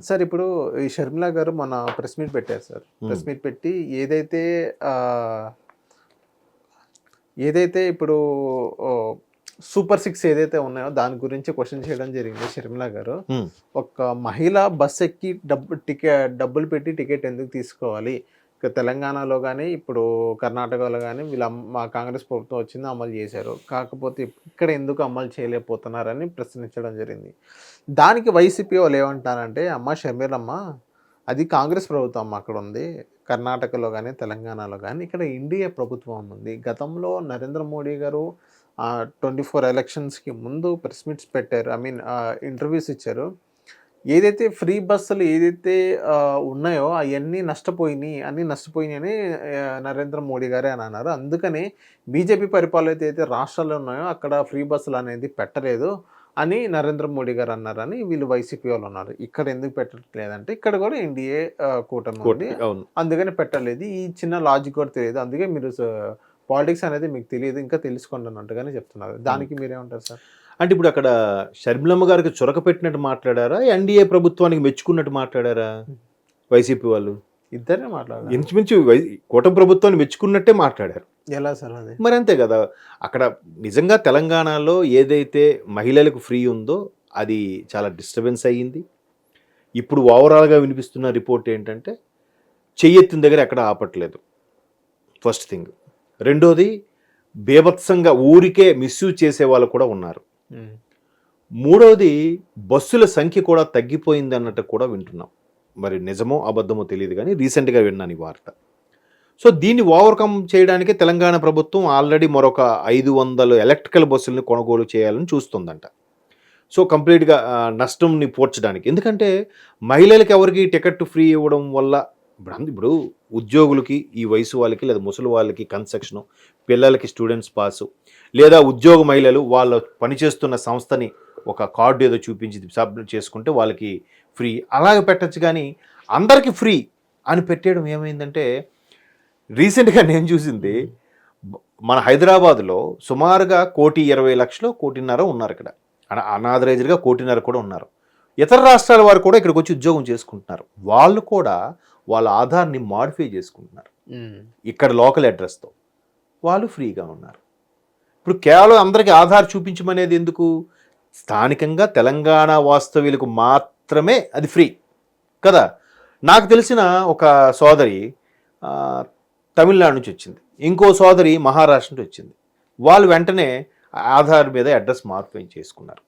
Sir ఇప్పుడు ఈ షర్మిల గారు మన ప్రెస్ మీట్ పెట్టారు సార్. ప్రెస్ మీట్ పెట్టి ఏదైతే ఆ, ఏదైతే ఇప్పుడు సూపర్ సిక్స్ ఏదైతే ఉన్నాయో దాని గురించి క్వశ్చన్ చేయడం జరిగింది షర్మిల గారు. ఒక మహిళ బస్ ఎక్కి డబ్బు టికెట్ డబ్బులు పెట్టి టికెట్ ఎందుకు తీసుకోవాలి? తెలంగాణలో కానీ ఇప్పుడు కర్ణాటకలో కానీ వీళ్ళ మా కాంగ్రెస్ ప్రభుత్వం వచ్చింది అమలు చేశారు. కాకపోతే ఇక్కడ ఎందుకు అమలు చేయలేకపోతున్నారని ప్రశ్నించడం జరిగింది. దానికి వైసీపీ వాళ్ళు ఏమంటారంటే అమ్మ షమీరమ్మ అది కాంగ్రెస్ ప్రభుత్వం అక్కడ ఉంది కర్ణాటకలో కానీ తెలంగాణలో కానీ ఇక్కడ ఇండియా ప్రభుత్వం ఉంది. గతంలో నరేంద్ర మోడీ గారు ట్వంటీ ఫోర్ ఎలక్షన్స్కి ముందు ప్రెస్ మీట్స్ పెట్టారు ఐ మీన్ ఇంటర్వ్యూస్ ఇచ్చారు. ఏదైతే ఫ్రీ బస్సులు ఏదైతే ఉన్నాయో అవన్నీ నష్టపోయినాయి అన్నీ నష్టపోయినాయి అని నరేంద్ర మోడీ గారే అని అన్నారు. అందుకని బీజేపీ పరిపాలన అయితే రాష్ట్రాల్లో ఉన్నాయో అక్కడ ఫ్రీ బస్సులు అనేది పెట్టలేదు అని నరేంద్ర మోడీ గారు అన్నారని వీళ్ళు వైసీపీ వాళ్ళు ఉన్నారు. ఇక్కడ ఎందుకు పెట్టట్లేదంటే ఇక్కడ కూడా ఎన్డీఏ కూటమి అందుకని పెట్టలేదు. ఈ చిన్న లాజిక్ కూడా తెలియదు. అందుకే మీరు పాలిటిక్స్ అనేది మీకు తెలియదు ఇంకా తెలుసుకోండి అన్నట్టుగానే చెప్తున్నారు. దానికి మీరేమంటారు సార్? అంటే ఇప్పుడు అక్కడ షర్మిలమ్మ గారికి చొరక పెట్టినట్టు మాట్లాడారా? ఎన్డీఏ ప్రభుత్వానికి మెచ్చుకున్నట్టు మాట్లాడారా? వైసీపీ వాళ్ళు? ఇద్దరే మాట్లాడారు? ఇంచుమించు కూటమి ప్రభుత్వాన్ని మెచ్చుకున్నట్టే మాట్లాడారు. ఎలా సార్ అది? మరి అంతే కదా. అక్కడ నిజంగా తెలంగాణలో ఏదైతే మహిళలకు ఫ్రీ ఉందో అది చాలా డిస్టర్బెన్స్ అయ్యింది. ఇప్పుడు ఓవరాల్గా వినిపిస్తున్న రిపోర్ట్ ఏంటంటే చెయ్యెత్తిన దగ్గర ఎక్కడ ఆపట్లేదు. First thing. రెండోది బేభత్సంగా ఊరికే మిస్యూజ్ చేసే వాళ్ళు కూడా ఉన్నారు. మూడవది బస్సుల సంఖ్య కూడా తగ్గిపోయింది అన్నట్టు కూడా వింటున్నాం. మరి నిజమో అబద్ధమో తెలియదు కానీ రీసెంట్గా విన్నాను ఈ వార్త. సో దీన్ని ఓవర్కమ్ చేయడానికి తెలంగాణ ప్రభుత్వం ఆల్రెడీ మరొక ఐదు వందల ఎలక్ట్రికల్ బస్సులను కొనుగోలు చేయాలని చూస్తుందంట. సో కంప్లీట్గా నష్టంని పోర్చడానికి. ఎందుకంటే మహిళలకు ఎవరికి టికెట్ ఫ్రీ ఇవ్వడం వల్ల ఇప్పుడు ఇప్పుడు ఉద్యోగులకి ఈ వయసు వాళ్ళకి లేదా ముసలి వాళ్ళకి కన్సెక్షను పిల్లలకి స్టూడెంట్స్ పాసు. లేదా ఉద్యోగ మహిళలు వాళ్ళ పనిచేస్తున్న సంస్థని ఒక కార్డు ఏదో చూపించి సబ్మిట్ చేసుకుంటే వాళ్ళకి ఫ్రీ. అలాగే పెట్టచ్చు కానీ అందరికీ ఫ్రీ అని పెట్టేయడం ఏమైందంటే రీసెంట్గా నేను చూసింది మన హైదరాబాద్లో సుమారుగా కోటి ఇరవై లక్షలు కోటిన్నర ఉన్నారు ఇక్కడ. అన- అనాథరైజ్డ్గా కోటిన్నర కూడా ఉన్నారు. ఇతర రాష్ట్రాల వారు కూడా ఇక్కడికి వచ్చి ఉద్యోగం చేసుకుంటున్నారు. వాళ్ళు కూడా వాళ్ళ ఆధార్ని మాడిఫై చేసుకుంటున్నారు. ఇక్కడ లోకల్ అడ్రస్తో. వాళ్ళు ఫ్రీగా ఉన్నారు. ఇప్పుడు కేవలం అందరికీ ఆధార్ చూపించమనేది ఎందుకు? స్థానికంగా తెలంగాణ వాస్తవ్యులకు మాత్రమే అది ఫ్రీ. కదా? నాకు తెలిసిన ఒక సోదరి తమిళనాడు నుంచి వచ్చింది. ఇంకో సోదరి మహారాష్ట్ర నుంచి వచ్చింది. వాళ్ళు వెంటనే ఆధార్ మీద అడ్రస్ మార్పు చేసుకున్నారు.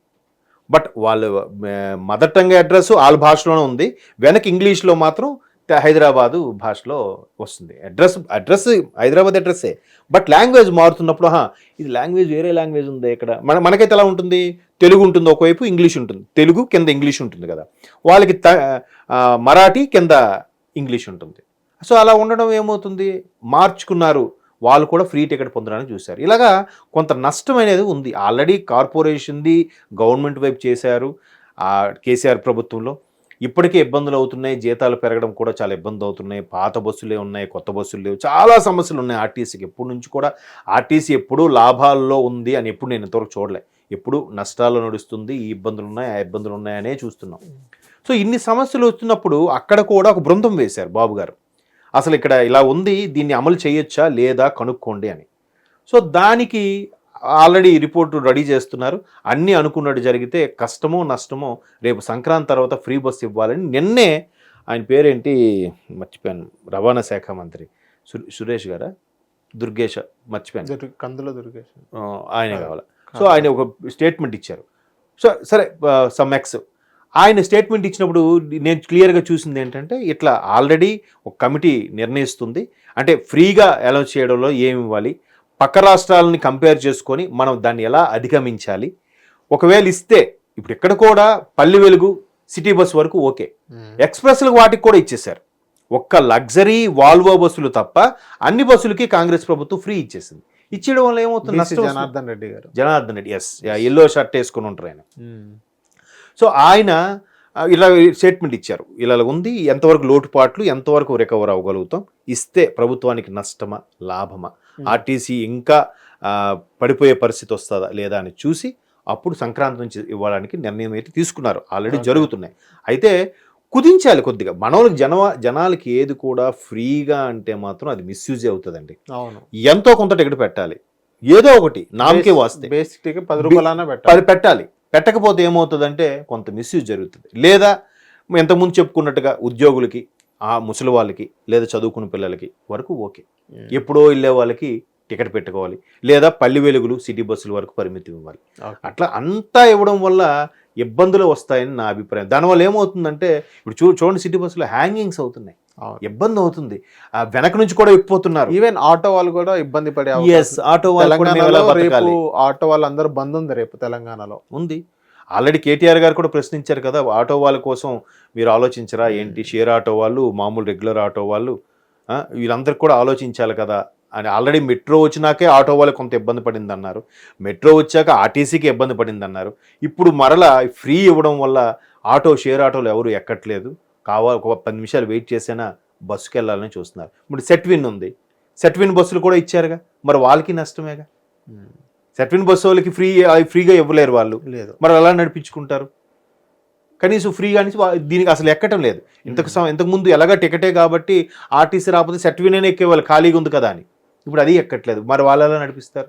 బట్ వాళ్ళు మదర్ టంగ్ అడ్రస్ వాళ్ళ భాషలోనే ఉంది. వెనక ఇంగ్లీష్లో మాత్రం హైదరాబాదు భాషలో వస్తుంది. అడ్రస్ అడ్రస్ హైదరాబాద్ అడ్రస్సే. బట్ లాంగ్వేజ్ మారుతున్నప్పుడు హా ఇది లాంగ్వేజ్ వేరే లాంగ్వేజ్ ఉంది ఇక్కడ. మన మనకైతే ఎలా ఉంటుంది? తెలుగు ఉంటుంది ఒకవైపు ఇంగ్లీష్ ఉంటుంది. తెలుగు కింద ఇంగ్లీష్ ఉంటుంది కదా. వాళ్ళకి త మరాఠీ కింద ఇంగ్లీష్ ఉంటుంది. సో అలా ఉండడం ఏమవుతుంది? మార్చుకున్నారు. వాళ్ళు కూడా ఫ్రీ టికెట్ పొందడానికి చూశారు. ఇలాగా కొంత నష్టం అనేది ఉంది. ఆల్రెడీ కార్పొరేషన్ది గవర్నమెంట్ వైపు చేశారు. కేసీఆర్ ప్రభుత్వంలో. ఇప్పటికే ఇబ్బందులు అవుతున్నాయి జీతాలు పెరగడం కూడా చాలా ఇబ్బంది అవుతున్నాయి పాత బస్సులే ఉన్నాయి కొత్త బస్సులు లేవు చాలా సమస్యలు ఉన్నాయి ఆర్టీసీకి. ఎప్పటి నుంచి కూడా ఆర్టీసీ ఎప్పుడూ లాభాల్లో ఉంది అని ఎప్పుడు నేను ఇంతవరకు చూడలే. ఎప్పుడు నష్టాలు నడుస్తుంది ఈ ఇబ్బందులు ఉన్నాయి ఆ ఇబ్బందులు ఉన్నాయనే చూస్తున్నాం. సో ఇన్ని సమస్యలు వస్తున్నప్పుడు అక్కడ కూడా ఒక బృందం వేశారు బాబు గారు. అసలు ఇక్కడ ఇలా ఉంది దీన్ని అమలు చేయొచ్చా లేదా కనుక్కోండి అని. సో దానికి ఆల్రెడీ రిపోర్టు రెడీ చేస్తున్నారు. అన్నీ అనుకున్నట్టు జరిగితే కష్టమో నష్టమో రేపు సంక్రాంతి తర్వాత ఫ్రీ బస్ ఇవ్వాలని నిన్నే ఆయన పేరేంటి? మర్చిపోయాను. రవాణా శాఖ మంత్రి సురేష్ గారా? దుర్గేష్ మర్చిపోయాను. కందులో ఆ, ఆయనే కావాలి? సో ఆయన ఒక స్టేట్మెంట్ ఇచ్చారు. సో సరే సమ్ ఎక్స్. ఆయన స్టేట్మెంట్ ఇచ్చినప్పుడు నేను క్లియర్గా చూసింది ఏంటంటే ఇట్లా ఆల్రెడీ ఒక కమిటీ నిర్ణయిస్తుంది. అంటే ఫ్రీగా అలౌ చేయడంలో ఏమి ఇవ్వాలి? పక్క రాష్ట్రాలని కంపేర్ చేసుకొని మనం దాన్ని ఎలా అధిగమించాలి? ఒకవేళ ఇస్తే ఇప్పుడు ఇక్కడ కూడా పల్లి వెలుగు సిటీ బస్ వరకు ఓకే. ఉమ్. ఎక్స్ప్రెస్లకు వాటికి కూడా ఇచ్చేశారు. ఒక్క లగ్జరీ వాల్వో బస్సులు తప్ప అన్ని బస్సులకి కాంగ్రెస్ ప్రభుత్వం ఫ్రీ ఇచ్చేసింది. ఇచ్చేయడం వల్ల ఏమవుతుంది. Janardhan Reddy garu. Janardhan Reddy yes yellow shirt వేసుకుని ఉంటారు ఆయన. సో ఆయన ఇలా స్టేట్మెంట్ ఇచ్చారు. ఇలా ఉంది ఎంతవరకు లోటుపాట్లు ఎంతవరకు రికవర్ అవ్వగలుగుతాం? ఇస్తే ప్రభుత్వానికి నష్టమా లాభమా. ఆర్టీసీ ఇంకా పడిపోయే పరిస్థితి వస్తుందా లేదా అని చూసి అప్పుడు సంక్రాంతి నుంచి ఇవ్వడానికి నిర్ణయం అయితే తీసుకున్నారు. ఆల్రెడీ జరుగుతున్నాయి. అయితే కుదించాలి కొద్దిగా. మనోళ్ళకి జన జనాలకి ఏది కూడా ఫ్రీగా అంటే మాత్రం అది మిస్యూజ్ అవుతుందండి. అవును. ఎంతో కొంత టికెట్ పెట్టాలి. ఏదో ఒకటి నామకే వాస్తే. బేసిక్ టికెట్ పది రూపాయలన్నా పెట్టాలి. అది పెట్టాలి. పెట్టకపోతే ఏమవుతుందంటే కొంత మిస్యూజ్ జరుగుతుంది. లేదా ఇంతకుముందు చెప్పుకున్నట్టుగా ఉద్యోగులకి ఆ ముసలి వాళ్ళకి లేదా చదువుకున్న పిల్లలకి వరకు ఓకే. ఎప్పుడో వెళ్ళే వాళ్ళకి టికెట్ పెట్టుకోవాలి. లేదా పల్లి వెలుగులు సిటీ బస్సుల వరకు పరిమితి ఇవ్వాలి. అట్లా అంతా ఇవ్వడం వల్ల ఇబ్బందులు వస్తాయని నా అభిప్రాయం. దానివల్ల ఏమవుతుందంటే ఇప్పుడు చూ చూడండి సిటీ బస్సులో హ్యాంగింగ్స్ అవుతున్నాయి. ఇబ్బంది అవుతుంది. ఆ వెనక నుంచి కూడా ఎక్కిపోతున్నారు ఈవెన్ ఆటో వాళ్ళు కూడా ఇబ్బంది పడే ఎస్ ఆటో వాళ్ళు? ఆటో వాళ్ళందరూ బంద్ ఉంది రేపు తెలంగాణలో. ఉంది. ఆల్రెడీ కేటీఆర్ గారు కూడా ప్రశ్నించారు కదా ఆటో వాళ్ళ కోసం మీరు ఆలోచించరా? ఏంటి? షేర్ ఆటో వాళ్ళు మామూలు రెగ్యులర్ ఆటో వాళ్ళు వీళ్ళందరికీ కూడా ఆలోచించాలి కదా అని. ఆల్రెడీ మెట్రో వచ్చినాకే ఆటో వాళ్ళకి కొంత ఇబ్బంది పడింది అన్నారు మెట్రో వచ్చాక ఆర్టీసీకి ఇబ్బంది పడింది అన్నారు ఇప్పుడు మరలా ఫ్రీ ఇవ్వడం వల్ల ఆటో షేర్ ఆటోలు ఎవరు ఎక్కట్లేదు. కావాలి ఒక పది నిమిషాలు వెయిట్ చేసినా బస్సుకి వెళ్ళాలని చూస్తున్నారు. ఇప్పుడు సెట్విన్ ఉంది. సెట్విన్ బస్సులు కూడా ఇచ్చారుగా. మరి వాళ్ళకి నష్టమేగా? సెట్విన్ బస్సు వాళ్ళకి ఫ్రీ ఫ్రీగా ఇవ్వలేరు వాళ్ళు. లేదు. మరి ఎలా నడిపించుకుంటారు? కనీసం ఫ్రీగా నుంచి వా- దీనికి అసలు ఎక్కటం లేదు. ఇంతకు ఇంతకు ముందు ఎలాగ టికెటే కాబట్టి ఆర్టీసీ రాకపోతే సర్టిఫికేట్ ఎక్కేవాళ్ళు ఖాళీగా ఉంది కదా అని. ఇప్పుడు అది ఎక్కట్లేదు. మరి వాళ్ళు ఎలా నడిపిస్తారు?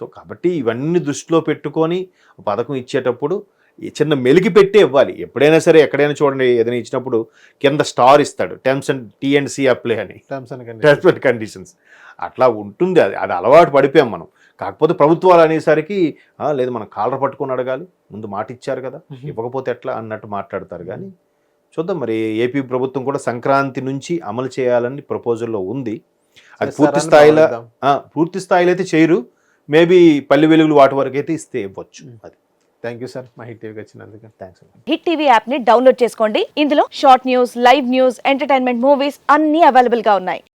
సో కాబట్టి ఇవన్నీ దృష్టిలో పెట్టుకొని పథకం ఇచ్చేటప్పుడు ఈ చిన్న మెలికి పెట్టి ఇవ్వాలి. ఎప్పుడైనా సరే ఎక్కడైనా చూడండి ఏదైనా ఇచ్చినప్పుడు కింద స్టార్ ఇస్తాడు. టర్మ్స్ అండ్ టీఎన్సీ అప్లై అని. Terms and conditions. అట్లా ఉంటుంది. అది అది అలవాటు పడిపోయాం మనం. కాకపోతే ప్రభుత్వాలు అనేసరికి "ఆ, లేదు మనం కాలర్ పట్టుకొని అడగాలి. ముందు మాట ఇచ్చారు కదా. ఇవ్వకపోతే ఎట్లా? అన్నట్టు మాట్లాడతారు. కానీ చూద్దాం మరి ఏపీ ప్రభుత్వం కూడా సంక్రాంతి నుంచి అమలు చేయాలని ప్రపోజల్లో ఉంది. అది పూర్తి స్థాయిలో పూర్తి స్థాయిలో అయితే చేయరు. మేబీ పల్లె వెలుగులు వాటి వరకు అయితే ఇస్తే ఇవ్వచ్చు అది. థ్యాంక్ యూ సార్ మా హిట్ టీవీకి వచ్చినందుకు. థ్యాంక్స్ హిట్ టీవీ యాప్ని డౌన్లోడ్ చేసుకోండి. ఇందులో short news live news entertainment movies అన్ని అవైలబుల్గా ఉన్నాయి.